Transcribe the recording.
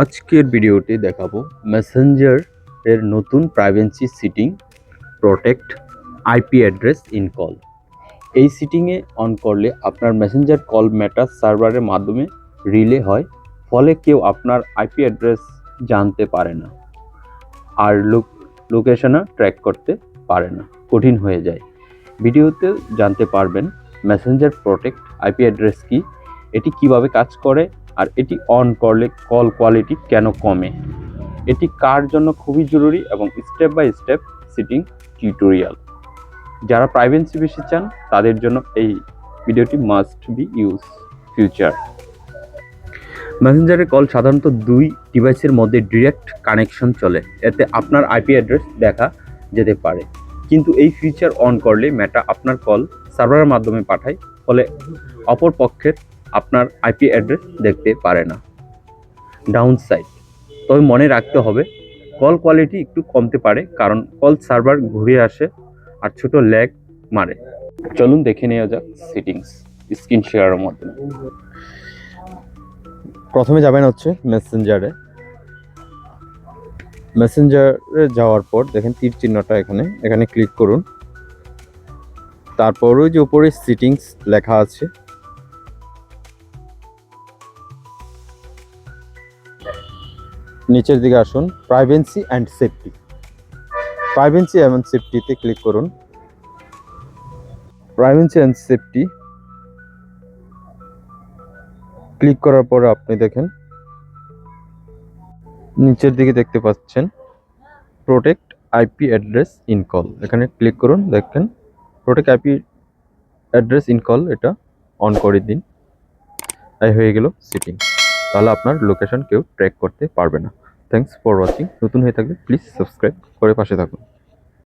আজকের ভিডিওতে দেখাবো মেসেঞ্জার এর নতুন privacy setting protect IP address in call এই সিটিংয়ে অন করলে আপনার মেসেঞ্জার কল ম্যাটার সার্ভারের মাধ্যমে রিলে হয়, ফলে কেউ আপনার আইপি অ্যাড্রেস জানতে পারে না আর লোক লোকেশনও ট্র্যাক করতে পারে না, কঠিন হয়ে যায়। ভিডিওতে জানতে পারবেন মেসেঞ্জার প্রোটেক্ট আইপি অ্যাড্রেস কি, এটি কীভাবে কাজ করে আর এটি অন করলে কল কোয়ালিটি কেন কমে? এটি কার জন্য খুবই জরুরি এবং step by step setting tutorial যারা প্রাইভেন্সি বেশি চান, তাদের জন্য এই ভিডিওটি মাস্ট বি ইউজ ফিউচার মেসেঞ্জারে কল সাধারণত দুই ডিভাইসের মধ্যে ডিরেক্ট কানেকশন চলে। এতে আপনার আইপি অ্যাড্রেস দেখা যেতে পারে। কিন্তু এই ফিচার অন করলে মেটা আপনার কল সার্ভারের মাধ্যমে পাঠায়। ফলে অপর পক্ষের আপনার আইপি অ্যাড্রেস দেখতে পারে না। ডাউন সাইড তবে মনে রাখতে হবে কল কোয়ালিটি একটু কমতে পারে, কারণ কল সার্ভার ঘুরে আসে আর ছোট ল্যাগ মারে। চলুন দেখে নেওয়া যাক সেটিংস স্ক্রিন শেয়ারের মাধ্যমে প্রথমে যাবেন হচ্ছে মেসেঞ্জারে মেসেঞ্জারে যাওয়ার পর দেখেন তীর চিহ্নটা এখানে এখানে ক্লিক করুন। তারপর ওই যে উপরে সিটিংস লেখা আছে নিচের দিকে আসুন প্রাইভেন্সি অ্যান্ড সেফটি প্রাইভেন্সি এবং সেফটিতে ক্লিক করুন। প্রাইভেন্সি অ্যান্ড সেফটি ক্লিক করার পরে আপনি দেখেন, নিচের দিকে দেখতে পাচ্ছেন protect IP address in call এখানে ক্লিক করুন, দেখেন protect IP address in call এটা অন করে দিন। এই হয়ে গেল সিটিং তাহলে আপনার লোকেশন কেউ ট্র্যাক করতে পারবে না। থ্যাংকস ফর ওয়াচিং নতুন হয়ে থাকলে প্লিজ সাবস্ক্রাইব করে পাশে থাকুন।